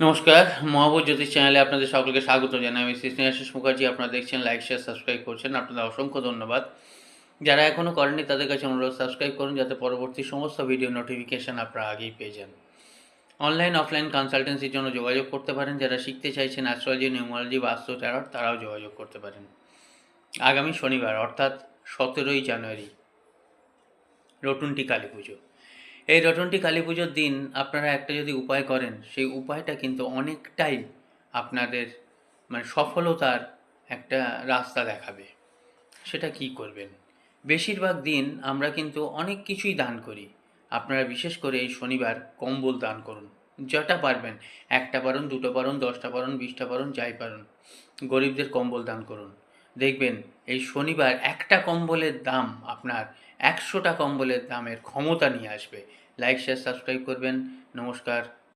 নমস্কার মহাবুর জ্যোতিষ চ্যানেলে আপনাদের সকলকে স্বাগত জানাই। আমি শ্রী স্নেহাশিস মুখার্জি, আপনারা দেখছেন লাইক, শেয়ার, সাবস্ক্রাইব করছেন। আপনাদের অসংখ্য ধন্যবাদ। যারা এখনও করেননি, তাদের কাছে অনুরোধ, সাবস্ক্রাইব করুন যাতে পরবর্তী সমস্ত ভিডিও নোটিফিকেশান আপনারা আগেই পেয়ে যান। অনলাইন, অফলাইন কনসালটেন্সির জন্য যোগাযোগ করতে পারেন। যারা শিখতে চাইছেন অ্যাস্ট্রোলজি নিউমোলজি বাস্তু ট্যারট তারাও যোগাযোগ করতে পারেন। আগামী শনিবার, অর্থাৎ সতেরোই জানুয়ারি রটুনটি কালী পুজো। এই রটনটি কালী পুজোর দিন আপনারা একটা যদি উপায় করেন, সেই উপায়টা কিন্তু অনেকটাই আপনাদের মানে সফলতার একটা রাস্তা দেখাবে। সেটা কি করবেন? বেশিরভাগ দিন আমরা কিন্তু অনেক কিছুই দান করি। আপনারা বিশেষ করে এই শনিবার কম্বল দান করুন। যটা পারবেন, একটা পারুন, দুটো পারুন, দশটা পারুন, বিশটা পারুন, যাই পারুন, গরিবদের কম্বল দান করুন। দেখবেন এই শনিবার একটা কম্বলের দাম আপনার একশোটা কম্বলের দামের ক্ষমতা নিয়ে আসবে। লাইক শেয়ার সাবস্ক্রাইব করবেন। নমস্কার।